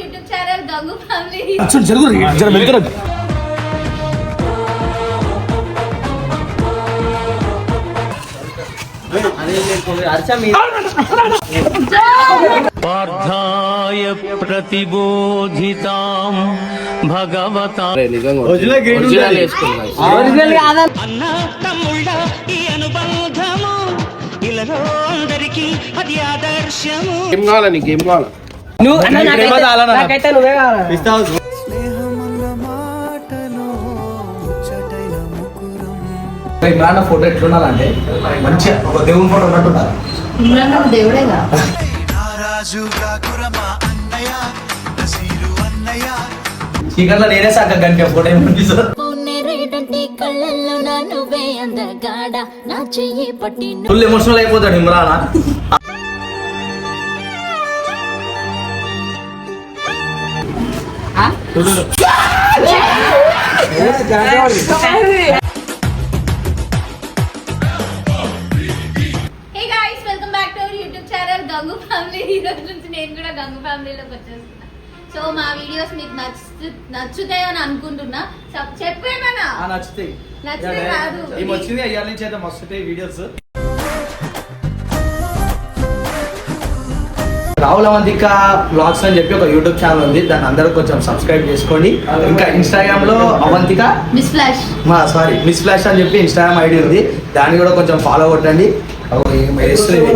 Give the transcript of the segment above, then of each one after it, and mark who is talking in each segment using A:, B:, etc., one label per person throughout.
A: YouTube channel Gangu family
B: చూడు జరుగు జర వెళ్తురా
C: పార్థాయ ప్రతిబోధితాం భగవతా.
D: అన్న తమ్ముళ్ళ ఈ అనుబంధము ఇలాలో అందరికీ అది ఆదర్శము.
B: ఏం కావాలా నీకు? ఏం కావాలా?
E: నువ్వు అన్న నాకైతే- నాకైతే నువ్వే కావాలి.
B: ఇమ్రాన్ ఫోటో ఎట్లుండాలంటే మంచిగా ఒక దేవుని ఫోటో ఉన్నట్టు ఉండాలి
A: ఇమ్రాన్ దేవుడేగా
B: చీకట్లో నేనే సాక గంట ఫోటో ఏమి సార్?
F: రేటంటే కళ్ళల్లో నా నువ్వే అందగాడ? నా చెయ్యి పట్టి
B: ఫుల్ ఎమోషనల్ అయిపోతాడు ఇమ్రాన్.
A: గంగు ఫ్యామిలీ ఈ రోజు నుంచి నేను కూడా గంగు ఫ్యామిలీలోకి వచ్చేస్తున్నా. సో మా వీడియోస్ మీకు నచ్చు నచ్చుతాయని అనుకుంటున్నా. సబ్- చెప్పేమన్నా
B: నచ్చుతాయి.
A: నచ్చితే కాదు.
B: వచ్చింది? అయ్యాల నుంచి అయితే మస్తుంటాయి వీడియోస్ రాహుల్ అవంతిక బ్లాగ్స్ అని చెప్పి ఒక యూట్యూబ్ ఛానల్ ఉంది. దాన్ని అందరూ కొంచెం సబ్స్క్రైబ్ చేసుకోండి ఇంకా ఇన్స్టాగ్రామ్లో అవంతిక
A: మిస్ ఫ్లాష్
B: మా సారీ మిస్ ఫ్లాష్ అని చెప్పి ఇన్స్టాగ్రామ్ ఐడి ఉంది. దాన్ని కూడా కొంచెం ఫాలో కొట్టండి.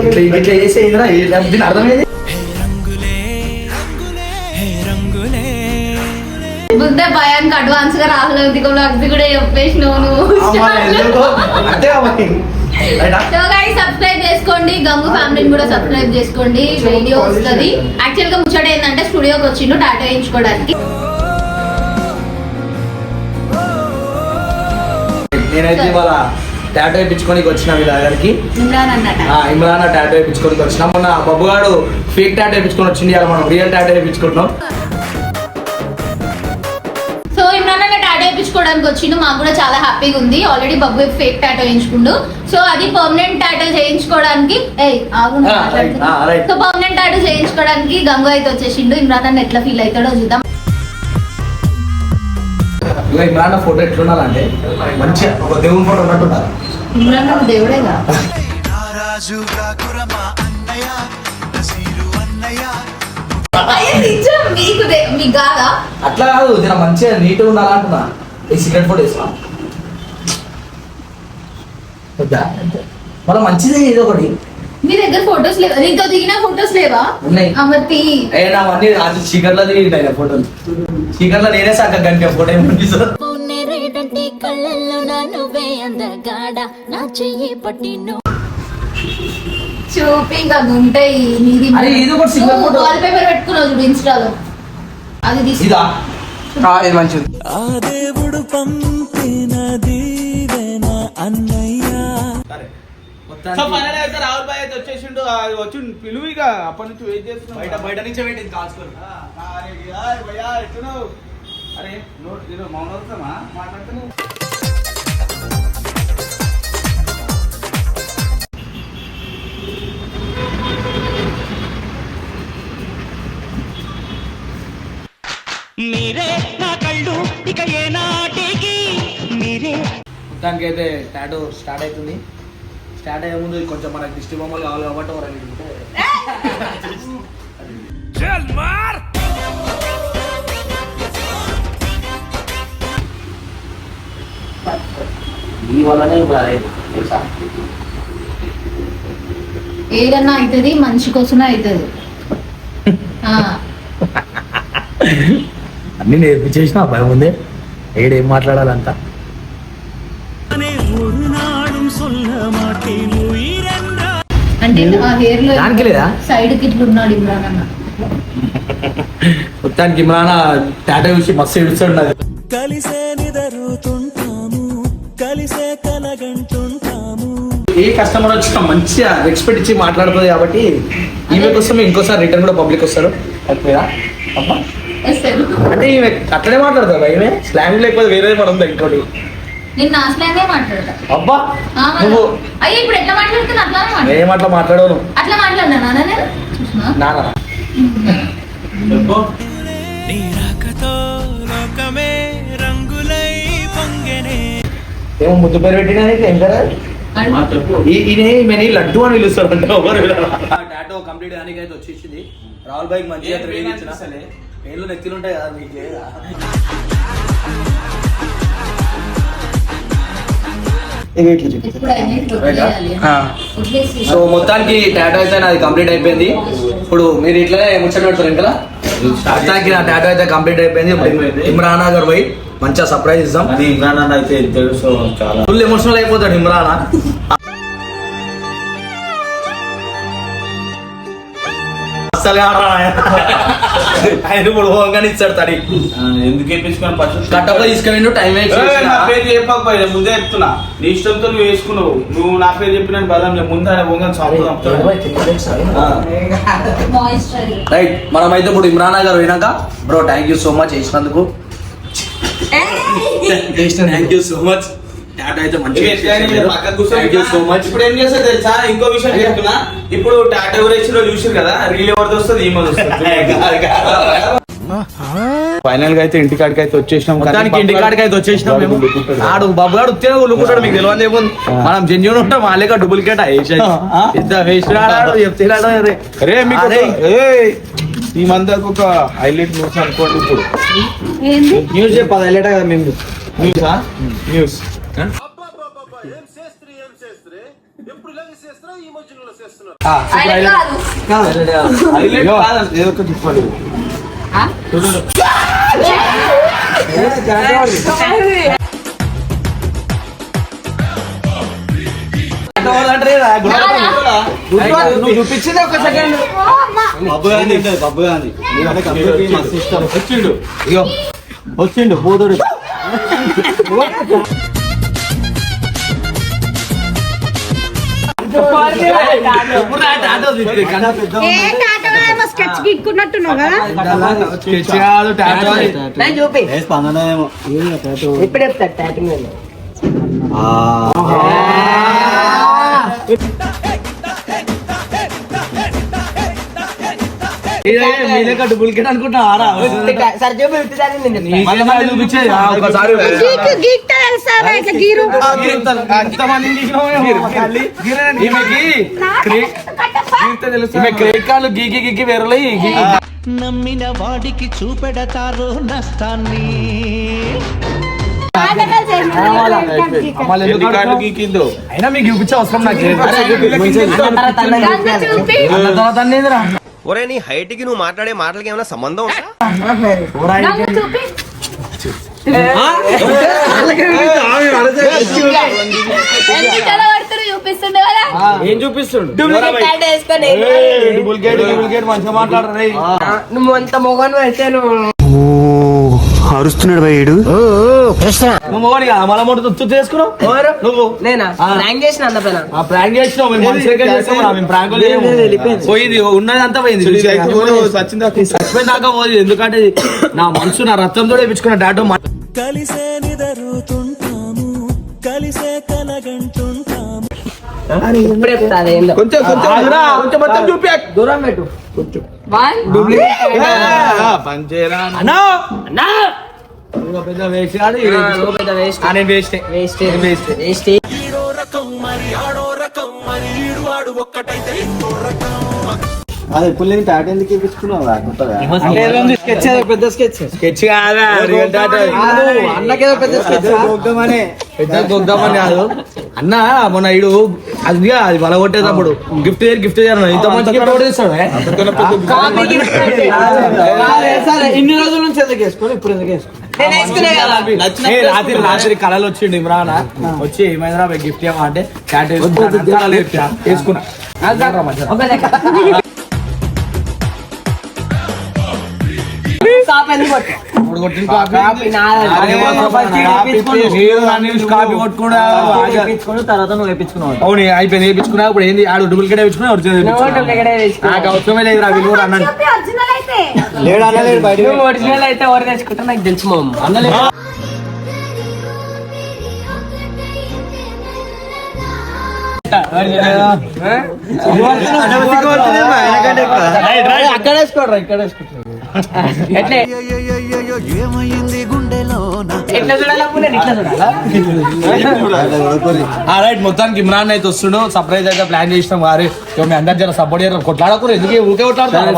B: ఇట్లా ఇట్లా చేసేదిరా దీని అర్థమైంది
A: ముందే భయానికి అడ్వాన్స్గా రాహుల్ బ్లాగ్స్ కూడా చెప్పేసినావు నువ్వు? సో గైస్ సబ్స్క్రైబ్ చేసుకోండి. గంగు ఫ్యామిలీని కూడా సబ్స్క్రైబ్ చేసుకోండి. వీడియో వస్తుంది. యాక్చువల్గా ముచ్చట ఏంటంటే స్టూడియోకి వచ్చిండు టాటా వేయించుకోవడానికి.
B: నేనైతే ఇవాళ టాటో వేయించుకోనికి వచ్చిన వీళ్ళ దగ్గరికి
A: ఇమ్రాన్
B: టాటో వేయించుకోనికి వచ్చిన. మొన్న బబ్బుగాడు ఫేక్ టాటో వేయించుకొని వచ్చింది మనం రియల్ టాటో వేయించుకుంటున్నాం.
A: వేయించుకోవడానికి వచ్చిండు. మాకు కూడా చాలా హ్యాపీగా ఉంది. ఆల్రెడీ బబ్బు ఫేక్ టాటో వేయించుకుండు. సో అది పర్మనెంట్ టాటో చేయించుకోవడానికి. సో పర్మనెంట్ టాటో చేయించుకోవడానికి గంగు అయితే వచ్చేసిండు. ఇమ్రాన్ అన్న ఎట్లా ఫీల్ అవుతాడో చూద్దాం.
B: ఇమ్రాన్ ఫోటో ఎట్లుండాలంటే మంచిగా ఒక దేవుని ఫోటో ఉన్నట్టు ఉండాలి
A: ఇమ్రాన్ దేవుడేగా?
B: అట్లా కాదు మంచిగా నీట్గా ఉండాలంటున్నా. ఈ సిగరెట్ ఫోటో వేసుకో. వద్దా? మళ్ళీ మంచిదే ఏదో ఒకటి.
A: మీ దగ్గర ఫొటోస్ లేవా? నీతో దిగిన ఫొటోస్ లేవా?
B: ఉన్నాయి.
A: అమర్తి.
B: ఏ నావన్నీ అది చీకట్లో దిగినాయి ఫోటోలు చీకట్లో నేనే సాక గంట ఫోటో ఏమి సార్?
F: రేటంటే కళ్ళల్లో నా నువ్వే అందగాడ. నా చెయ్యి పట్టి
A: చూపి ఇంకా ఉంటాయి నీది.
B: అరే, ఇది ఒకటి single photo.
A: వాల్ పేపర్ పెట్టుకున్నావు చూడు ఇన్స్టాలో అది తీసి
B: ఇదా?
E: ఇది మంచిది.
D: ఆ దేవుడు పంపిన దీవెన అన్నయ్యా.
G: రాహుల్ భాయ్ అయితే వచ్చేసిండు. వచ్చి పిలువు ఇక అప్పటి నుంచి వెయిట్ చేస్తున్నాం
B: బయట బయట నుంచే పెట్టింది కాల్చుకొని
G: ఆ, అరే, నోట్ మౌనం అవుతామా మాట్లాడుతున్నావు.
B: మొత్తానికి అయితే టాటో స్టార్ట్ అవుతుంది. స్టార్ట్ అయ్యే ముందు కొంచెం మనకి దిష్టి బొమ్మలు కావాలి కాబట్టి ఒక రెండు ఉంటే ఈ వల్లనే తెలుసా?
A: ఏదన్నా అవుతుంది మనిషి కోసమే అవుతుంది ఆ,
B: అన్ని నేర్పించేసిన భయం ఉంది. ఏడేం మాట్లాడాలంతా?
A: అంటే ఆ హెయిర్లో
B: దానికి లేదా?
A: సైడ్కి ఇట్లా ఉన్నాడు ఇమ్రాన్ అన్న.
B: మొత్తానికి ఇమ్రాన్ టాటో చూసి మస్తు ఏడుస్తున్నది
D: కలిసే నిదరుతుంటాము కలిసే కలగంటుంటాము
B: ఏ కస్టమర్ వచ్చినా మంచిగా రెస్పెక్ట్ ఇచ్చి మాట్లాడుతుంది కాబట్టి ఈమె కోసం ఇంకోసారి రిటర్న్ కూడా పబ్లిక్ వస్తారు. ఓకేనా? అబ్బా అంటే ఈమె అట్లనే మాట్లాడతారు ఈమె? స్లాంగ్ లేకపోతే వేరే మనం ఇంకోటి.
A: మాట్లాడతా?
B: అబ్బా. నువ్వు
A: అయ్యో ఇప్పుడు ఎట్లా మాట్లాడుతున్నా అట్లానే మాట్లాడు.
B: ఏం అట్లా మాట్లాడవు నువ్వు
A: అట్లా మాట్లాడినా నాన్న నేను? చూసినా
B: నాన్న.
D: నీ రాకతో లోకమే రంగులై పొంగెనే
B: ఏమో ముద్దు పేరు? పెట్టినా ఏం కదా ఈయన లడ్డు అని పిలుస్తారు అంటే టాటో కంప్లీట్ దానికి అయితే వచ్చేసింది. రాహుల్ బైక్ మంచిగా ట్రైన్ ఇచ్చిన? పేర్లు నెత్తిలు ఉంటాయి కదా మీకు లేదా? సో మొత్తానికి టాటో అయితే నాది కంప్లీట్ అయిపోయింది. ఇప్పుడు మీరు ఇట్లనే ముచ్చట పెడతారు ఇంకా? మొత్తానికి నా టాటో అయితే కంప్లీట్ అయిపోయింది. ఇమ్రాన్ నగర్ పోయి మంచిగా సర్ప్రైజ్ ఇద్దాం.
G: అది ఇమ్రాన్ అన్న అయితే తెలుసు చాలా
B: ఫుల్ ఎమోషనల్ అయిపోతాడు ఇమ్రాన్ అసలు ఆడరా ఆయన. ఇప్పుడు హోంగానే ఇచ్చాడు తడి.
G: ఎందుకు వేయించుకొని ఫస్ట్
B: కట్టపై తీసుకెళ్ళి టైం
G: నా. పేరు చెప్పకపోయా ముందే చెప్తున్నా. నీ ఇష్టంతో నువ్వు వేసుకున్నావు. నువ్వు నా పేరు చెప్పిన బలం లేదు. ముందు ఆయన పొంగని.
A: మాయిశ్చర్
B: రైట్ మనమైతే ఇప్పుడు ఇమ్రాన్ నగర్ పోయినాక bro thank you so much చేసినందుకు. థ్యాంక్ యూ సో మచ్ టాటా అయితే మంచిగా థ్యాంక్ యూ సో మచ్
G: ఇప్పుడు ఏం చేస్తా తెలుసా? ఇంకో విషయం చెప్తున్నా. ఇప్పుడు టాటా ఎవరైతే చూసారు కదా? రీల్ ఎవరిది వస్తుంది ఈమె ఫైనల్గా అయితే ఇంటికాడికి అయితే వచ్చేసినాం
B: మొత్తానికి ఇంటి కాడికి అయితే వచ్చేసినాం మేము. ఆడు బాబు గారు ఉల్లుకుంటాడు మీకు తెలియదు ఏముంది? మనం జెన్యున్ ఉంటాం వాళ్ళే డూప్లికేట్ ఆడాడు చెప్తున్నాడు. అరే
G: మీకు
B: అరే.
G: ఒక- ఏయ్, ఈ మందకు ఒక హైలైట్ న్యూస్ అనుకోండి ఇప్పుడు.
A: ఏంది?
B: న్యూస్ చెప్పాలి హైలైట్ కదా మేము.
G: న్యూసా న్యూస్
B: నువ్వు చూపించింది ఒక సెకండ్
A: ఓ, అమ్మ.
G: వచ్చిండు.
B: ఇగో వచ్చిండు పోతుడు.
H: స్కెచ్ గీక్కున్నట్టున్నావు కదా? నేను చూపి ఇప్పుడు చెప్తా టాటూ ఇట్లా గీరు.
B: క్రెడిట్ కార్డు గీకి గీకి వేరులై
D: నమ్మిన వాడికి చూపెడతారు నష్టాన్ని.
B: అయినా మీకు చూపించే అవసరం నాకు
I: ఒరే నీ హైట్కి నువ్వు మాట్లాడే మాటలకి ఏమైనా సంబంధం
B: ఏం చూపిస్తుండు మాట్లాడరు రేయ్.
H: నువ్వు అంత మొగను అయితే నువ్వు
I: అరుస్తున్నాడు
B: చేస్తాం మేము ప్రాంక్ పోయింది అంతా పోయింది. దాకా పోయింది. ఎందుకంటే నా మనసు నా రక్తంతో వేపించుకున్న డాటో
D: కలిసే నిదరుతుంటాము. కలిసే కలగంటుంటాము.
G: కొంచెం కొంచెం. కొంచెం మొత్తం చూపి.
B: దూరం పెట్టు.
A: వన్
B: పెద్ద వేస్ట్
H: నువ్వు పెద్ద వేస్ట్
B: ఆ, నేను వేస్టే
H: వేస్ట్
B: వేస్ట్
H: వేస్ట్
D: ఈడో రకం మరి ఆడో రకం మరి ఈడు వాడు ఒక్కటైతే ఇంకో రకం
B: స్కెచ్ పెద్ద స్కెచ్. స్కెచ్ కాదా? Real tattoo. అన్నకేదో పెద్ద స్కెచ్ పెద్ద గొద్దామని కాదు. అన్న మొన్న ఇడు అది అది బల కొట్టేటప్పుడు గిఫ్ట్ గిఫ్ట్ ఇంత మంచి గిఫ్ట్ కూడా ఇస్తాడు ఇన్ని రోజుల నుంచి ఎందుకు వేసుకొని ఇప్పుడు ఎందుకు వేసుకుని రాత్రి రాత్రి కళలు వచ్చిండు ఇమ్రాన్. వచ్చి ఏమైందిరా గిఫ్ట్ ఏమో అంటే క్యాట్ వేసుకున్నా వేసుకున్నా అవును అయిపోయింది. వేయించుకున్నా ఇప్పుడు ఏంది? ఆడు డూప్లికేట్ వేయించుకున్నా ఒరిజినల్. నాకు అవసరమే లేదు కూడా అన్నాడు.
A: ఒరిజినల్ అయితే
H: నువ్వు ఒరిజినల్ అయితే ఎవరు తెచ్చుకుంటా నాకు తెలుసు మామ.
B: అక్కడ వేసుకోడరా ఇక్కడ వేసుకుంటారు
H: ఎట్లా?
D: ఏమైంది గుండెలోన?
H: ఎట్లా చూడాలా అప్పుడు నేను ఇట్లా చూడాలా
B: రైట్ మొత్తానికి ఇమ్రాన్ అయితే వస్తుండు సర్ప్రైజ్ అయితే ప్లాన్ చేసినాం. వారి మీ అందరు జర సపోర్ట్ చేయరు కొట్లాడకూరు ఎందుకు ఊకే కొట్లాడతారు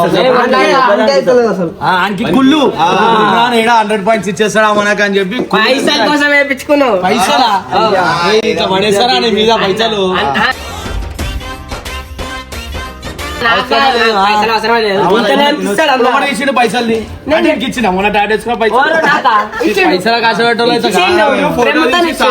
B: ఆయనకి కుళ్ళు. ఇమ్రాన్ ఏడా హండ్రెడ్ పాయింట్స్ ఇచ్చేస్తాడా మనకు అని చెప్పి
H: పైసల కోసం వేయించుకున్నావు
B: పైసలా? పడేస్తారా నీ మీద పైసలు?
H: ఓరు
B: పైసలు
H: నాకా? ఇచ్చిండు.
B: పైసలు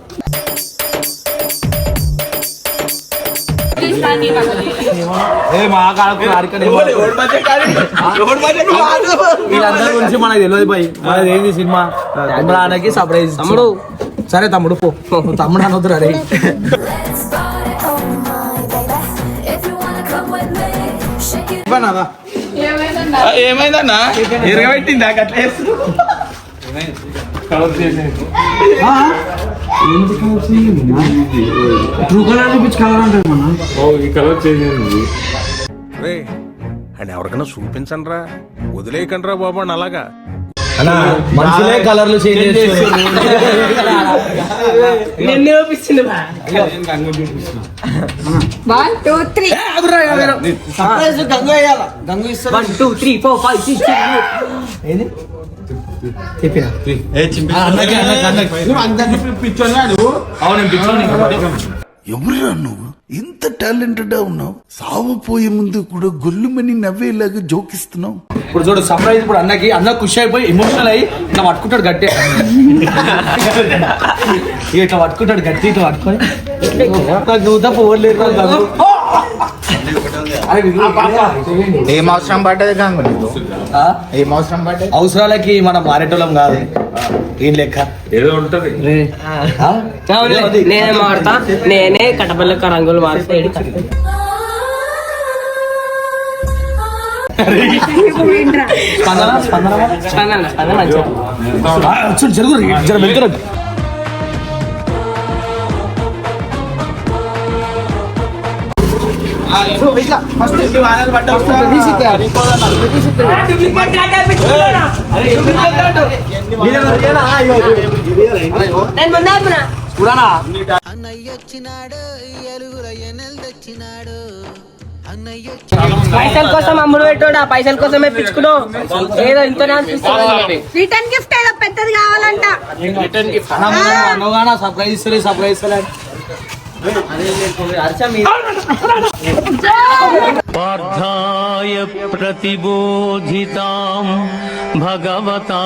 B: వీళ్ళందరి గురించి మనకు తెలియదు పోయి మనది ఏంది సినిమా? ఇమ్రాన్కి సర్ప్రైజ్ తమ్ముడు. సరే తమ్ముడు పో. తమ్ముడు అనొద్దురా రే.
F: If you wanna come with me, shake it.
G: ఏమైందన్నా ఎరగబెట్టింది అట్లా వేస్తూ
D: రే అని ఎవరికైనా చూపించండి రా వదిలేయకండి రా బాబు అని అలాగా
B: మనుషులే కలర్లు చేంజ్ చేస్తారు
H: నిన్ను చూపిస్తుంది బా. One two three four five six
B: ఏది? చెప్పినా?
G: నువ్వు.
J: ఎవరురా ఇంత టాలెంటెడ్ ఉన్నావు. సావపోయే ముందు కూడా గొల్లుమని నవ్వేలాగా జోకిస్తున్నావు.
B: ఇప్పుడు చూడు సర్ప్రైజ్ ఇప్పుడు అన్నకి అన్న ఖుషి అయిపోయి ఎమోషనల్ అయ్యి ఇట్లా పట్టుకుంటాడు గట్టి. ఇట్లా పట్టుకుంటాడు గట్టి ఇట్లా పట్టుకొని. నువ్వు తప్ప ఓడలేదు
E: ఏం అవసరం పడ్డది నీకు? ఏం అవసరం పడ్డది?
B: అవసరాలకి మనం మారేటోళ్ళం కాదు. ఏం లెక్క?
G: ఏదో ఉంటది.
H: నేనే మారుతా. నేనే కటపల్లక రంగులు మారుతా. ఏడు కట్టు.
B: స్పందన స్పందన?
H: స్పందన స్పందన
B: జరుగు జర
H: ముందే ఆపినా. పైసల కోసం అమ్ముడు పెట్టాడు ఆ పైసల కోసమే పిచ్చుకున్నావు ఏదో ఇంత
A: రిటర్న్ గిఫ్ట్ ఏదో పెద్దది కావాలంట
B: సర్ప్రైజ్ ఇస్తలే సర్ప్రైజ్ ఇస్తలే
C: పార్థాయ ప్రతిబోధితాం భగవతా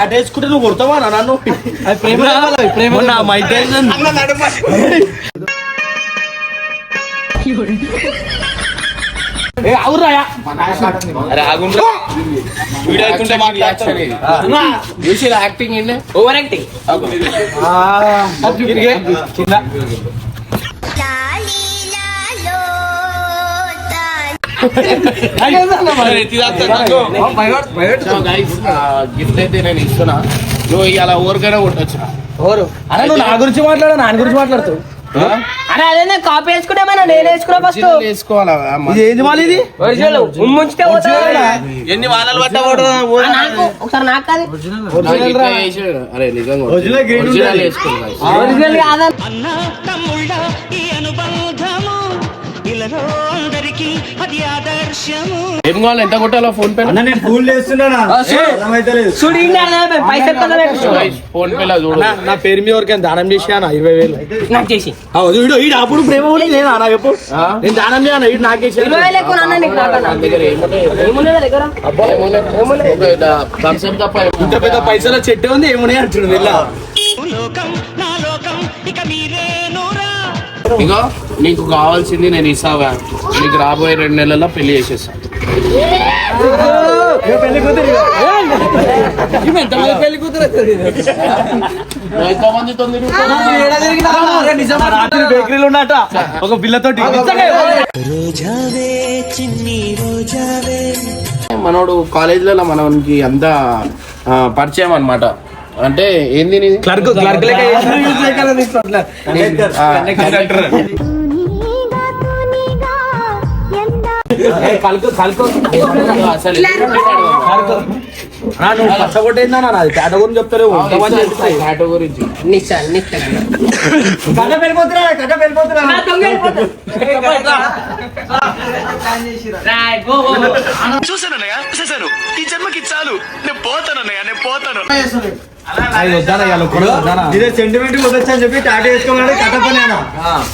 B: అటేసుకుంటే నువ్వు కొడతావా నన్ను అది ప్రేమ ప్రేమ నా mic
H: acting over acting
G: gift అయితే నేను ఇస్తున్నా. నువ్వు ఇలా ఊరికైనా కొట్టచ్చు
B: ఎవరు అరే నువ్వు నా గురించి మాట్లాడు నా గురించి మాట్లాడుతావు
H: అరే అదే కాపీ వేసుకున్నామన్నా నేను వేసుకున్నా ఫస్ట్
G: వేసుకోవాలా?
B: ఇది ఏంది మళ్ళీ ఇది
H: ఒరిజినల్ ముంచితే పోతా
G: ఎన్ని వారాలు పట్టకూడదు
H: నాకు ఒకసారి నాకు కాదు.
G: అరే నిజంగా ఒరిజినల్.
E: ఏం కావాలి? ఎంత కొట్టాలో ఫోన్ పే
B: అన్న నేను ఫోన్ చేస్తున్నానా?
H: చూడు పైసలు
E: ఫోన్ పే చూడు.
B: నా పేరు మీద ఎవరికైనా దానం చేసినా ఇరవై వేలు.
H: నాకు చేసి.
B: ఆ, వీడు ఈడు అప్పుడు ప్రేమ కూడా లేదా నా చెప్పు. నేను దానం చేయను? ఈడు
H: ఇరవై వేలు ఎక్కువ నీకు.
E: నా
H: నా?
B: ఇంత పెద్ద పైసల చెట్టు ఉంది ఏమున్నాయి అంటుడు వెళ్ళా.
E: ఇగో నీకు కావాల్సింది నేను ఇస్తావా నీకు రాబోయే రెండు నెలల్లో పెళ్ళి చేసేస్తా.
B: పెళ్ళి కూతురు ఎంత పెళ్ళి కూతురు
E: నువ్వు ఎంతమందితో తిరుగుతావు?
B: రాత్రి బేకరీలో ఉన్నట ఒక పిల్లతోటి
E: మనోడు కాలేజీలలో మనకి అంత పరిచయం అన్నమాట. అంటే ఏంది నీది?
B: క్లర్క్ క్లర్క్ కథ వెళ్ళిపోతున్నా కథ వెళ్ళిపోతున్నా.
D: చూసానన్నయ్య చూసాను ఈ జన్మకి చాలు. నేను పోతానన్నయ్య నేను పోతాను.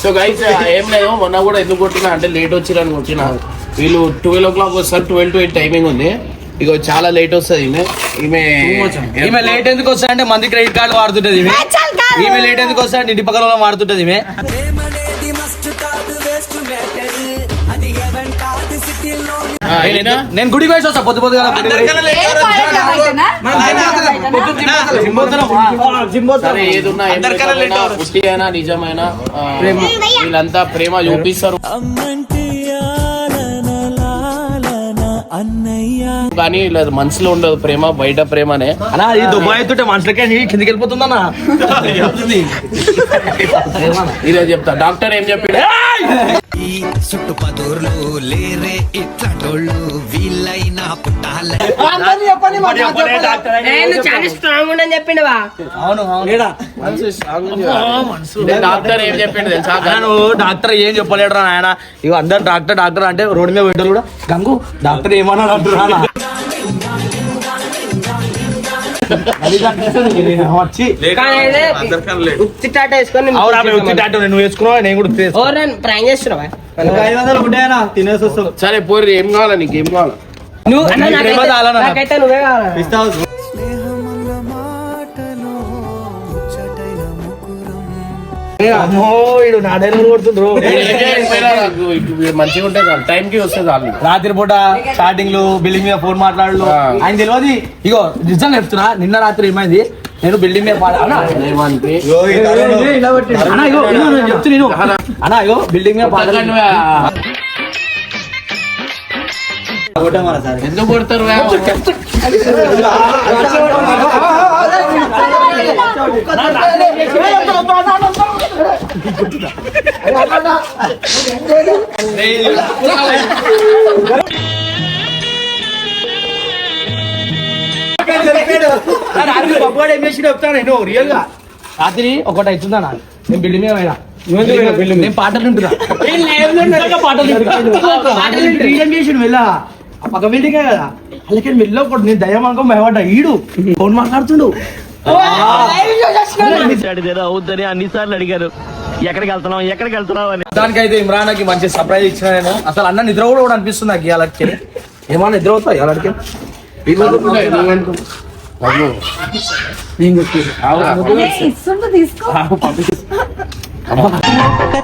E: సో గైస్ ఏం లేదు మొన్న కూడా ఎందుకు కొట్టినా అంటే లేట్ వచ్చిరని కొట్టిన. వీళ్ళు ట్వెల్వ్ ఓ క్లాక్ వస్తారు ట్వెల్వ్ టు ఎయిట్ టైమింగ్ ఉంది. ఇక చాలా లేట్ వస్తుంది ఈమె. ఈమె
B: ఈమె లేట్ ఎందుకు వస్తా అంటే మంది క్రెడిట్ కార్డు వాడుతుంటది ఈమె. ఈమె లేట్ ఎందుకు వస్తా అంటే ఇంటి పక్కన వాడుతుంటది ఈమె. నేను గుడికి వేసి వస్తా పొద్దు పొద్దుగా
E: సరే ఏదున్నా ఏం లేకపోయినా, పుట్టి అయినా నిజమైనా వీళ్ళంతా ప్రేమ చూపిస్తారు. కానీ ఇలా మనసులో ఉండదు ప్రేమ బయట ప్రేమనే.
B: అలా ఈ దుబాయ్ ఎత్తుంటే మనుషులకే నీ కిందికి వెళ్ళిపోతుందన్నా.
E: ఇదే చెప్తా. డాక్టర్ ఏం చెప్పాడు?
H: నేను చాలా స్ట్రాంగ్ ఉండని చెప్పిండవా?
B: అవును అవును.
E: డాక్టర్ ఏం చెప్పిండు తెలుసా?
B: నేను డాక్టర్ ఏం చెప్పలేడు రా నాయన. ఇక అందరు డాక్టర్ డాక్టర్ అంటే రోడ్డు మీద పెట్టారు కూడా గంగు డాక్టర్ ఏమన్నాడు అంటున్నా
H: ఉత్తి టాటా వేసుకొని
B: నువ్వు వేసుకున్నావు నేను కూడా
H: ప్రాంక్ చేస్తున్నావా
B: ఐదు వందలు ఉంటాయనా తినేసి వస్తావు
E: సరే పోరి ఏం కావాలా నీకు? ఏం కావాలా?
H: నువ్వు? నాకైతే నువ్వే కావాలా?
B: అమ్మో వీడు నా కొడుతుండ్రు
E: మంచిగా ఉంటే చాలు టైం కి
B: రాత్రి పూట స్టార్టింగ్లో బిల్డింగ్ మీద ఫోన్ మాట్లాడు. ఆయన తెలియదు ఇగో నిజంగా చెప్తున్నా నిన్న రాత్రి ఏమైంది నేను బిల్డింగ్ మీద పాడ- అన్నా,
E: ఏమంటే
B: అన్నా, ఇగో ఇగో నేను చెప్తున్నా నేను. అన్నా ఇగో బిల్డింగ్ మీద పాట
E: ఎందుకు కొడతారు
B: రాత్రి పప్పుగాడు ఏం చేసి చెప్తాను నేను రియల్గా రాత్రి ఒకటి అవుతుందా నా నేను బిల్డింగ్ మీద? నేను పాటలు నిజంగా పాటలు వెళ్ళా ఆ పక్క బిల్డింగే కదా. అలాగే మెల్ల ఒకటి నేను దయ్యం అనుకో భయపడ్డా. ఈడు ఫోన్ మాట్లాడుతుండు.
C: అవుద్దని అన్ని సార్లు అడిగారు. ఎక్కడికి వెళ్తున్నావు? ఎక్కడికి వెళ్తున్నావు అని.
B: దానికైతే ఇమ్రాన్కి మంచి సర్ప్రైజ్ ఇచ్చిన నేను. అసలు అన్న నిద్ర కూడా కూడా అనిపిస్తుంది నాకు ఇవాళకి ఏమన్నా నిద్ర అవుతాయి ఇవాళకి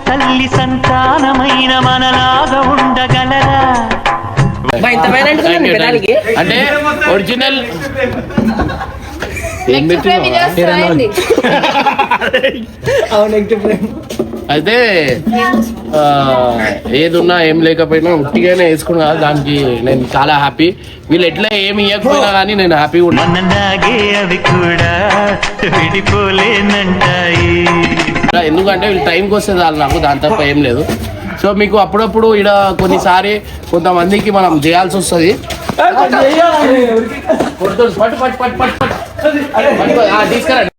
C: తల్లి సంతానమైన మనలాగా ఉండగలరా
E: అంటే ఒరిజినల్ అయితే ఆ, ఏదున్నా ఏం లేకపోయినా ఉట్టిగానే వేసుకున్నా దానికి నేను చాలా హ్యాపీ వీళ్ళు ఎట్లా ఏమి ఇవ్వకపోయినా కానీ నేను హ్యాపీగా ఉన్నా. ఎందుకంటే వీళ్ళు టైంకి వస్తే చాలు నాకు దాని తప్ప ఏం లేదు. సో మీకు అప్పుడప్పుడు ఇక్కడ కొన్నిసారి కొంతమందికి మనం చేయాల్సి వస్తుంది. పట్టు, పట్టు, పట్టు, పట్టు, పట్టు. తీసుకురండి.